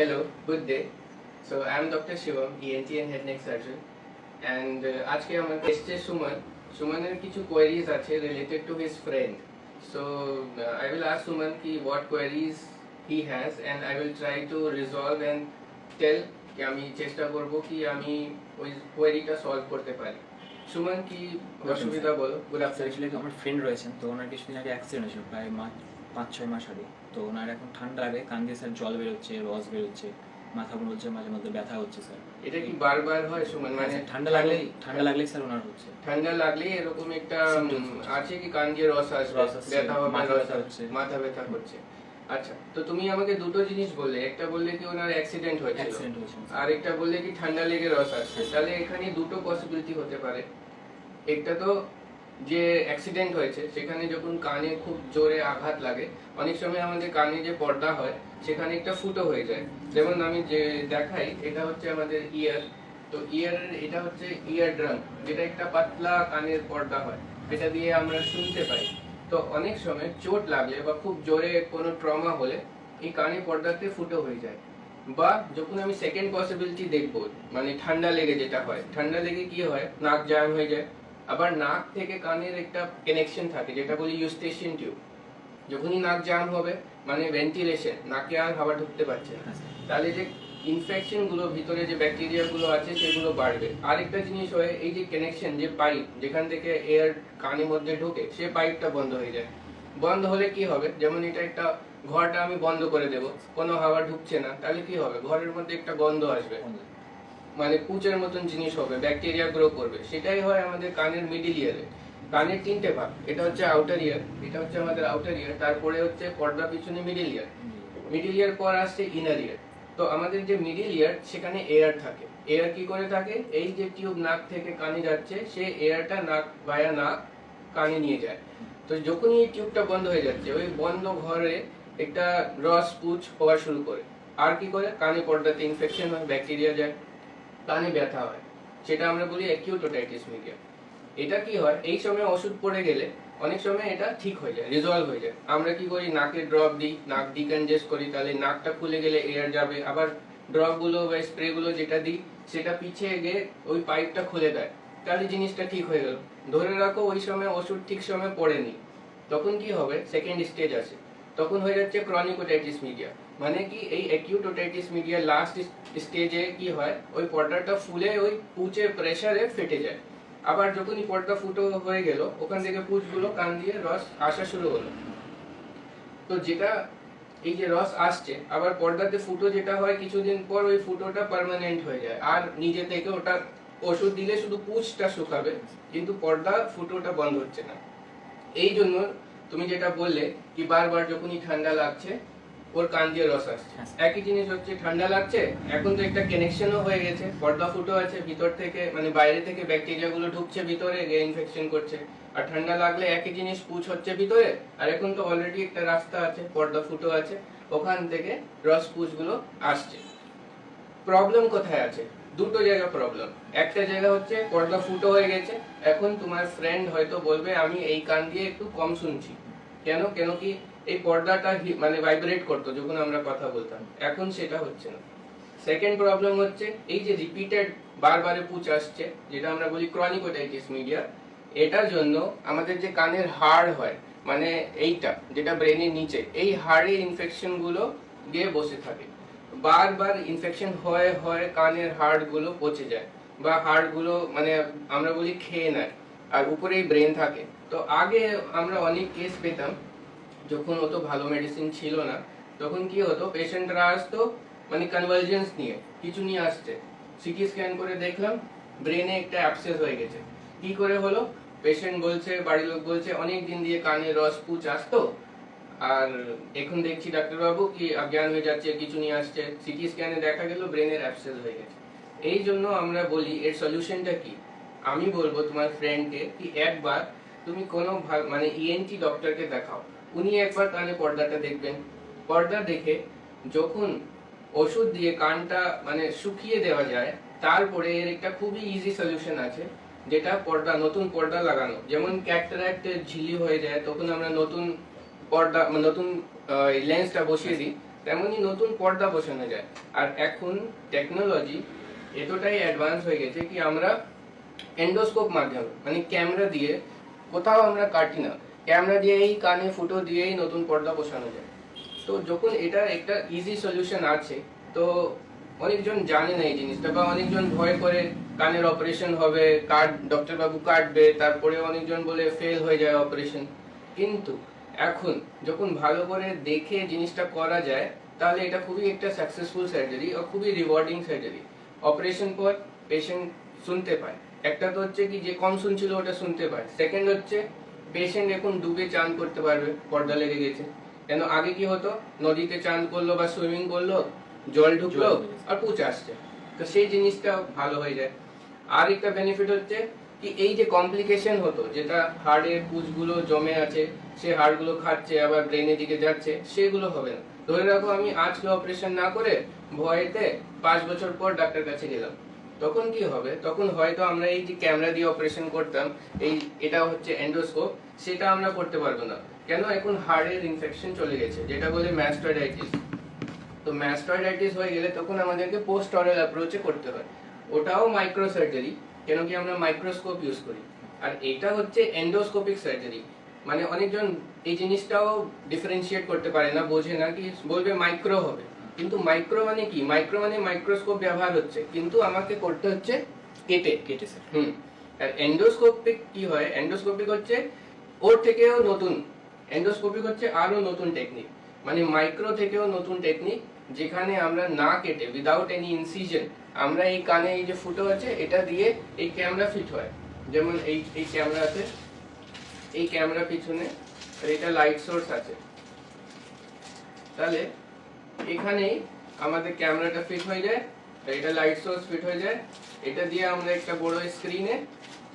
Hello, good day. So I am Dr. Shivam, ENT and head neck surgeon. And uh, আজকে আমার এসছে সুমন সুমনের কিছু কোয়েরিজ আছে related to his friend so I will ask Suman কি what queries he has and I will try to resolve and tell কি আমি চেষ্টা করব কি আমি ওই কোয়েরিটা সলভ করতে পারি সুমন কি অসুবিধা বলো গুড আফটারনুন অ্যাকচুয়ালি আমার ফ্রেন্ড রয়েছেন তো ওনার কিছুদিন আগে অ্যাক্সিডেন্ট হয়েছিল প্রায় মাস পাঁচ ছয় মাস আগে। তো ওনার এখন ঠান্ডা লাগে কান দিয়ে স্যার জল বেরোচ্ছে রস বেরোচ্ছে মাথা বলছে মাঝে মধ্যে ব্যথা হচ্ছে স্যার। এটা কি বারবার হয়? সুমন মানে ঠান্ডা লাগলে ঠান্ডা লাগলেই স্যার ওনার হচ্ছে। ঠান্ডা লাগলে এরকম একটা হচ্ছে। আছে কি? কান দিয়ে রস আসবে ব্যথা হবে মাথা ব্যথা হচ্ছে হচ্ছে। মাথা ব্যথা করছে আচ্ছা তো তুমি আমাকে দুটো জিনিস বললে একটা বললে কি ওনার অ্যাক্সিডেন্ট হয়েছিল? অ্যাক্সিডেন্ট হয়েছে আর একটা বললে কি ঠান্ডা লেগে রস আসছে? তাহলে এখানে দুটো পসিবিলিটি হতে পারে। একটা তো যে অ্যাক্সিডেন্ট হয়েছে, সেখানে যখন কানে খুব জোরে আঘাত লাগে, অনেক সময় আমাদের কানে যে পর্দা হয়, সেখানে একটা ফুটো হয়ে যায়। যেমন আমি যে দেখাই, এটা হচ্ছে আমাদের ইয়ার তো ইয়ারের এটা হচ্ছে ইয়ার ড্রাম যেটা একটা পাতলা কানের পর্দা হয়, এটা দিয়ে আমরা শুনতে পাই। তো অনেক সময় চোট লাগলে বা খুব জোরে কোনো ট্রমা হলে, এই কানে পর্দাতে ফুটো হয়ে যায়। বা যখন আমি সেকেন্ড পসিবিলিটি দেখব মানে ঠান্ডা লেগে যেটা হয়, ঠান্ডা লেগে কি হয়, নাক জ্যাম হয়ে যায়। আবার নাক থেকে কানের একটা কানেকশন থাকে, যেটা বলি ইউস্টেশন টিউব যখনই নাক জ্যাম হবে মানে ভেন্টিলেশন নাকে আর হাওয়া ঢুকতে পারছে না। তাহলে যে ইনফেকশনগুলো, ভিতরে যে ব্যাকটেরিয়া গুলো আছে, সেগুলো বাড়বে। আরেকটা জিনিস হয়, এই যে কানেকশন যে পাইপ যেখান থেকে এয়ার কানের মধ্যে ঢোকে, সে পাইপটা বন্ধ হয়ে যায়। বন্ধ হলে কি হবে? যেমন এটা একটা ঘরটা আমি বন্ধ করে দেব, কোনো হাওয়া ঢুকছে না, তাহলে কি হবে? ঘরের মধ্যে একটা গন্ধ আসবে। মানে কুচের মতন জিনিস হবে ব্যাকটেরিয়া গ্রো করবে। সেটাই হয় আমাদের কানের মিডিল ইয়ারে কানের তিনটে ভাগ, এটা হচ্ছে আউটার ইয়ার এটা হচ্ছে আমাদের আউটার ইয়ার তারপরে হচ্ছে পর্দা পিছনে মিডিল ইয়ার মিডিল ইয়ার পর আসছে ইনার ইয়ার তো আমাদের যে মিডিল ইয়ার সেখানে এয়ার থাকে। এয়ার কি করে থাকে? এই যে টিউব নাক থেকে কানে যাচ্ছে, সে এয়ারটা নাক ভায়া নাক কানে নিয়ে যায়। তো যখনই এই টিউবটা বন্ধ হয়ে যাচ্ছে, ওই বন্ধ ঘরে একটা রস পুচ হওয়া শুরু করে। আর কি করে? কানে পর্দাতে ইনফেকশন হয় ব্যাকটেরিয়া যায়। কানে ব্যথা হয়। সেটা আমরা বলি অ্যাকিউট ওটাইটিস মিডিয়া এটা কি হয়? এই সময় ওষুধ পড়ে গেলে অনেক সময় এটা ঠিক হয়ে যায় রিজলভ হয়ে যায়। আমরা কি করি? নাকে ড্রপ দিই, নাক ডিকনজেস্ট করি, তাহলে নাকটা খুলে গেলে এয়ার যাবে। আবার ড্রপগুলো বা স্প্রেগুলো যেটা দিই, সেটা পিছিয়ে গিয়ে ওই পাইপটা খুলে দেয়। তাহলে জিনিসটা ঠিক হয়ে গেল। ধরে রাখো ওই সময় ওষুধ ঠিক সময় পড়েনি। তখন কি হবে? সেকেন্ড স্টেজ আছে। তখন হয়ে যাচ্ছে ক্রনিক ওটাইটিস মিডিয়া মানে কি এই অ্যাকিউট ওটাইটিস মিডিয়া লাস্ট স্টেজে কি হয়, ওই পর্দাটা ফুলে, ওই পুচে প্রেসারে ফেটে যায়। আবার যখনই পর্দা ফুটো হয়ে গেল, ওখান থেকে পুচগুলো কান দিয়ে রস আসা শুরু হলো। তো যেটা, এই যে রস আসছে, আবার পর্দাতে ফুটো যেটা হয়, কিছুদিন পর ওই ফুটোটা পার্মানেন্ট হয়ে যায়। আর নিজে থেকে ওটা ওষুধ দিলে শুধু পুচটা শুকাবে, কিন্তু পর্দা ফুটোটা বন্ধ হচ্ছে না। এই জন্য তুমি যেটা বললে, কি বারবার যখনই ঠান্ডা লাগছে ওর কান দিয়ে রস আসছে। হ্যাঁ। একই জিনিস হচ্ছে ঠান্ডা লাগছে এখন তো একটা কানেকশনও হয়ে গেছে পর্দা ফুটো আছে ভিতর থেকে মানে বাইরে থেকে ব্যাকটেরিয়া গুলো ঢুকছে ভিতরে গিয়ে ইনফেকশন করছে। আর ঠান্ডা লাগলে একই জিনিস পুচ হচ্ছে ভিতরে আর এখন তো অলরেডি একটা রাস্তা আছে পর্দা ফুটো আছে ওখান থেকে রস পুচগুলো আসছে। প্রবলেম কোথায় আছে? দুটো জায়গা প্রবলেম একটা জায়গা হচ্ছে পর্দা ফুটো হয়ে গেছে এখন তোমার ফ্রেন্ড হয়তো বলবে আমি এই কান দিয়ে একটু কম শুনছি। কেন? কেন কি এই পর্দাটা মানে ভাইব্রেট করতো, যখন আমরা কথা বলতাম। এখন সেটা হচ্ছে না। সেকেন্ড প্রবলেম হচ্ছে, এই যে রিপিটেড বারবারে পুচ আসছে, যেটা আমরা বলি ক্রনিক ওটাইটিস মিডিয়া এটার জন্য আমাদের যে কানের হাড় হয় মানে এইটা, যেটা ব্রেনের নিচে, এই হাড়ে ইনফেকশনগুলো গিয়ে বসে থাকে। বারবার ইনফেকশন হয়ে হয়ে কানের হাড়গুলো পচে যায়, বা হাড়গুলো মানে আমরা বলি খেয়ে নেয়, আর উপরেই ব্রেন থাকে। তো আগে আমরা অনেক কেস পেতাম যখন অত ভালো মেডিসিন ছিল না, তখন কি হতো? পেশেন্টরা আসতো মানে কনভালজেন্স নিয়ে, কিছু নিয়ে আসছে। সিটি স্ক্যান করে দেখলাম ব্রেনে একটা অ্যাবসেস হয়ে গেছে। কি করে হলো? পেশেন্ট বলছে, বাড়ির লোক বলছে, অনেক দিন দিয়ে কানে রস পুচ আসতো। আর এখন দেখছি ডাক্তারবাবু কি অজ্ঞান হয়ে যাচ্ছে, কিছু নিয়ে আসছে। সিটি স্ক্যানে দেখা গেল ব্রেনের অ্যাবসেস হয়ে গেছে। এই জন্য আমরা বলি, এর সলিউশনটা কি? আমি বলব তোমার ফ্রেন্ডকে কি একবার তুমি কোনো মানে ইএনটি ডক্টরকে দেখাও। উনি একবার তাহলে পর্দাটা দেখবেন। পর্দা দেখে যখন ওষুধ দিয়ে কানটা মানে শুকিয়ে দেওয়া যায়, তারপরে এর একটা খুবই ইজি সলিউশন আছে, যেটা পর্দা, নতুন পর্দা লাগানো। যেমন ক্যাটারাক্ট ঝিলি হয়ে যায়, তখন আমরা নতুন পর্দা মানে নতুন লেন্সটা বসিয়ে দিই তেমনি নতুন পর্দা বসানো যায়। আর এখন টেকনোলজি এতটাই অ্যাডভান্স হয়ে গেছে কি আমরা এন্ডোস্কোপ মাধ্যমে মানে ক্যামেরা দিয়ে কোথাও আমরা কাটি না। ক্যামেরা দিয়েই, কানে ফুটো দিয়েই নতুন পর্দা বসানো যায়। তো যখন এটা একটা ইজি সলিউশন আছে, তো অনেকজন জানে না এই জিনিসটা, বা অনেকজন ভয় করে কানের অপারেশন হবে কাট ডক্টর বাবু কাটবে, তারপরে অনেকজন বলে ফেল হয়ে যায় অপারেশন কিন্তু এখন যখন ভালো করে দেখে জিনিসটা করা যায়, তাহলে এটা খুবই একটা সাকসেসফুল সার্জারি ও খুবই রিওয়ার্ডিং সার্জারি অপারেশন পর পেশেন্ট শুনতে পায়। একটা তো হচ্ছে কি, যে কম শুনছিল ওটা শুনতে পায়। সেকেন্ড হচ্ছে পেশেন্ট এখন ডুবে চান করতে পারবে পর্দা লেগে গেছে। কেন? আগে কি হতো? নদীতে চান করল বা সুইমিং করল জল ঢুকলো আর পুচ আসছে। তো সেই জিনিসটা ভালো হয়ে যায়। আর একটা বেনিফিট হচ্ছে কি এই যে কমপ্লিকেশন হতো যেটা হাড়ের পুচগুলো জমে আছে সে হাড়গুলো খাচ্ছে আবার ব্রেনের দিকে যাচ্ছে সেগুলো হবে না। ধরে রাখো আমি আজকে অপারেশন না করে ভয়েতে পাঁচ বছর পর ডাক্তার কাছে গেলাম। তখন কি হবে? তখন হয়তো আমরা এই যে ক্যামেরা দিয়ে অপারেশন করতাম, এই এটা হচ্ছে এন্ডোস্কোপ সেটা আমরা করতে পারব না। কেন? এখন হাড়ের ইনফেকশন চলে গেছে, যেটা বলে ম্যাস্টয়েডাইটিস তো ম্যাস্টয়েডাইটিস হয়ে গেলে তখন আমাদেরকে পোস্ট অরাল অ্যাপ্রোচে করতে হয়। ওটাও মাইক্রো সার্জারি কেন কি আমরা মাইক্রোস্কোপ ইউজ করি। আর এটা হচ্ছে এন্ডোস্কোপিক সার্জারি মানে অনেকজন এই জিনিসটাও ডিফারেন্সিয়েট করতে পারে না, বোঝে না কি বলবে মাইক্রো হবে। কিন্তু মাইক্রো মানে কি? মাইক্রো মানে মাইক্রোস্কোপ ব্যবহার হচ্ছে, কিন্তু আমাকে করতে হচ্ছে কেটে কেটে স্যার হুম। আর এন্ডোস্কোপিক কি হয়? এন্ডোস্কোপিক হচ্ছে ওর থেকেও নতুন এন্ডোস্কোপিক হচ্ছে আরও নতুন টেকনিক মানে মাইক্রো থেকেও নতুন টেকনিক যেখানে আমরা না কেটে উইদাউট এনি ইনসিজন আমরা এই কানে এই যে ফুটো আছে, এটা দিয়ে এই ক্যামেরা ফিট হয়। যেমন এই এই ক্যামেরা আছে এই ক্যামেরা পিছনে আর এটা লাইট সোর্স আছে। তাহলে এখানেই আমাদের ক্যামেরাটা ফিট হয়ে যায় এটা লাইট সোর্স ফিট হয়ে যায়। এটা দিয়ে আমরা একটা বড় স্ক্রিনে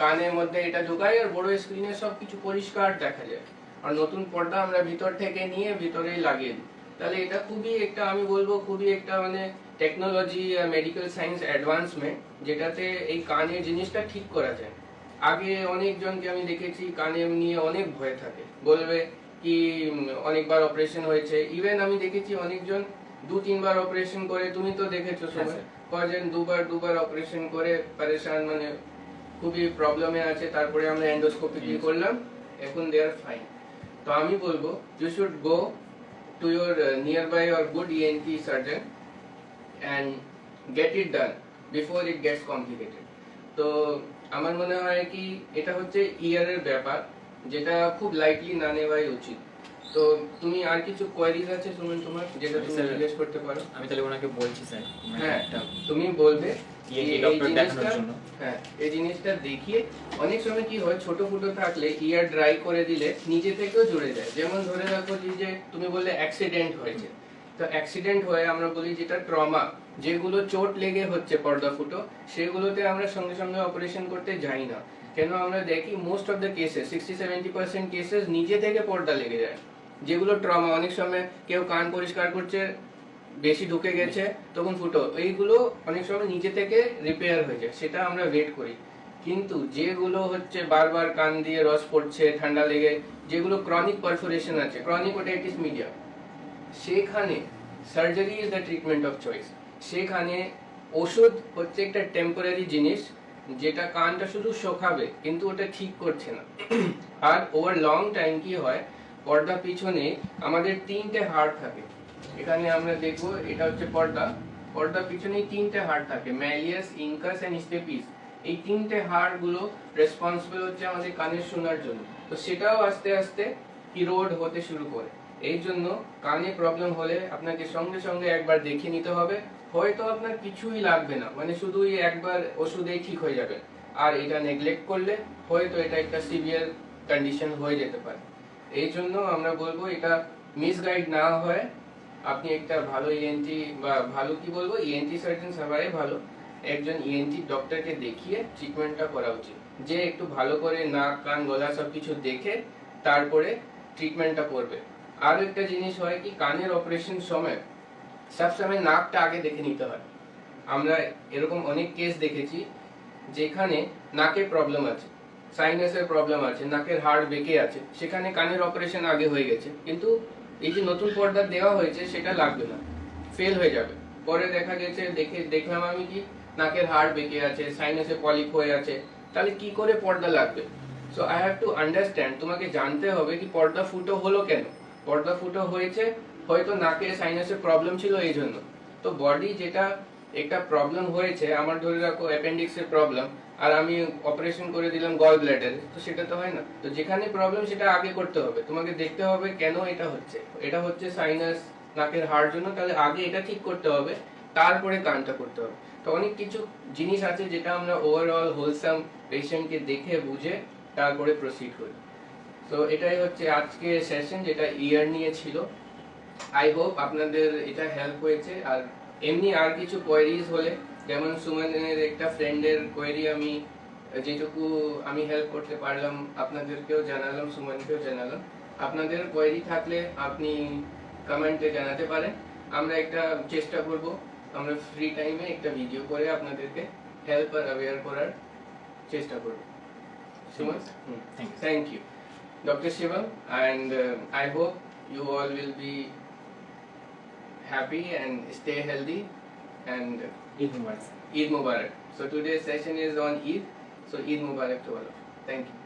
কানের মধ্যে এটা ঢোকাই, আর বড় স্ক্রিনে সব কিছু পরিষ্কার দেখা যায়। আর নতুন পর্দা আমরা ভিতর থেকে নিয়ে ভিতরেই লাগিয়ে দিই। তাহলে এটা খুবই একটা, আমি বলব খুবই একটা মানে টেকনোলজি মেডিকেল সায়েন্স অ্যাডভান্সমেন্ট যেটাতে এই কানের জিনিসটা ঠিক করা যায়। আগে অনেকজনকে আমি দেখেছি কানে নিয়ে অনেক ভয় থাকে। বলবে কি অনেকবার অপারেশন হয়েছে। ইভেন আমি দেখেছি অনেকজন দু তিনবার অপারেশন করে তুমি তো দেখেছ হ্যাঁ, সময় কজন দুবার দুবার অপারেশন করে পরেশান মানে খুবই প্রবলেমে আছে তারপরে আমরা এন্ডোস্কোপি Yes. করলাম এখন দে আর ফাইন তো আমি বলব you should go to your nearby or good ENT surgeon and get it done before it gets complicated তো আমার মনে হয় কি এটা হচ্ছে ইয়ারের ব্যাপার। যেটা খুব লাইটলি না নেওয়াই উচিত। তো তুমি আর কিছু কোয়ারিজ আছে সুমন তোমার যেটা তুমি জিজ্ঞেস করতে পারো? আমি তাহলে ওনাকে বলছি স্যার হ্যাঁ তুমি বলবে জন্য। হ্যাঁ এই জিনিসটা দেখিয়ে অনেক সময় কি হয় ছোট ফুটো থাকলে ইয়ার ড্রাই করে দিলে নিজে থেকেও জুড়ে যায়। যেমন ধরে রাখো যে তুমি বললে অ্যাক্সিডেন্ট হয়েছে। তো অ্যাক্সিডেন্ট হয়ে আমরা বলি যেটা ট্রমা যেগুলো চোট লেগে হচ্ছে পর্দা ফুটো সেগুলোতে আমরা সঙ্গে সঙ্গে অপারেশন করতে যাই না। কেন আমরা দেখি most of the cases sixty seventy percent cases নিজে থেকে পর্দা লেগে যায়। যেগুলো ট্রমা অনেক সময় কেউ কান পরিষ্কার করছে, বেশি ঢুকে গেছে, তখন ফুটো। এইগুলো অনেক সময় নিজে থেকে রিপেয়ার হয়ে যায়, সেটা আমরা ওয়েট করি। কিন্তু যেগুলো হচ্ছে বারবার কান দিয়ে রস পড়ছে, ঠান্ডা লেগে, যেগুলো ক্রনিক পারফোরেশন আছে ক্রনিক ওটাইটিস মিডিয়া সেখানে surgery is the treatment of choice সেখানে ওষুধ হচ্ছে একটা টেম্পোরারি জিনিস যেটা কানটা শুধু শোকাবে, কিন্তু ওটা ঠিক করছে না। আর ওভার লং টাইম কি হয়, পর্দা পিছনে আমাদের তিনটে হাড় থাকে। এখানে আমরা দেখব, এটা হচ্ছে পর্দা। পর্দা পিছনে তিনটে হাড় থাকে ম্যালিয়াস ইনকাস এন্ড স্টেপিস এই তিনটে হাড়গুলো রেসপন্সিবল হচ্ছে আমাদের কানের শোনার জন্য। তো সেটাও আস্তে আস্তে ইরোড হতে শুরু করে। এই জন্য কানে প্রবলেম হলে আপনাকে সঙ্গে সঙ্গে একবার দেখে নিতে হবে। হয়তো আপনার কিছুই লাগবে না মানে শুধুই একবার ওষুধেই ঠিক হয়ে যাবে। আর এটা নেগলেক্ট করলে হয়তো এটা একটা সিভিয়ার কন্ডিশন হয়ে যেতে পারে। এই জন্য আমরা বলব এটা মিসগাইড না হয় আপনি একটা ভালো ইএনটি বা ভালো কি বলব? ইএনটি সার্জন সবাই ভালো। একজন ইএনটি ডক্টরকে দেখিয়ে ট্রিটমেন্টটা করা উচিত। যে একটু ভালো করে নাক, কান, গলা সব কিছু দেখে তারপরে ট্রিটমেন্টটা করবে। আর একটা জিনিস হয় কি, কানের অপারেশন সময় সবসময় নাকটা আগে দেখে নিতে হয়। আমরা এরকম অনেক কেস দেখেছি যেখানে নাকে প্রবলেম আছে সাইনাসের প্রবলেম আছে, নাকের হাড় বেঁকে আছে, সেখানে কানের অপারেশন আগে হয়ে গেছে। কিন্তু এই যে নতুন পর্দা দেওয়া হয়েছে, সেটা লাগবে না ফেল হয়ে যাবে। পরে দেখা গেছে, দেখে, দেখলাম আমি কি, নাকের হাড় বেঁকে আছে সাইনাসে পলিপ হয়ে আছে, তাহলে কি করে পর্দা লাগবে? So I have to understand তোমাকে জানতে হবে কি পর্দা ফুটো হলো কেন? পর্দা ফুটো হয়েছে, হয়তো নাকে সাইনাসের প্রবলেম ছিল এই জন্য। তো বডি যেটা একটা প্রবলেম হয়েছে, আমার ধরে রাখো অ্যাপেন্ডিক্সের প্রবলেম আর আমি অপারেশন করে দিলাম গল ব্ল্যাডারে তো সেটা তো হয় না। তো যেখানে প্রবলেম সেটা আগে করতে হবে। তোমাকে দেখতে হবে কেন এটা হচ্ছে। এটা হচ্ছে সাইনাস নাকের হার জন্য, তাহলে আগে এটা ঠিক করতে হবে, তারপরে কানটা করতে হবে। তো অনেক কিছু জিনিস আছে যেটা আমরা ওভারঅল হোলসাম পেশেন্টকে দেখে বুঝে তারপরে প্রসিড করি। তো এটাই হচ্ছে আজকে সেশন যেটা ইয়ার নিয়ে ছিল। আই হোপ আপনাদের এটা হেল্প হয়েছে। আর এমনি আর কিছু কোয়েরিজ হলে যেমন সুমনের একটা ফ্রেন্ডের কোয়েরি আমি যেটুকু আমি হেল্প করতে পারলাম আপনাদেরকেও জানালাম সুমনকেও জানালাম। আপনাদের কোয়েরি থাকলে আপনি কমেন্টে জানাতে পারেন। আমরা একটা চেষ্টা করব আমরা ফ্রি টাইমে একটা ভিডিও করে আপনাদেরকে হেল্প আর অ্যাওয়্যার করার চেষ্টা করব। সুমন? হুম thank you Dr. Shiva, and uh, I hope you all will be happy and stay healthy. And Eid Mubarak. Eid Mubarak. So today's session is on Eid. So Eid Mubarak to all of you. Thank you.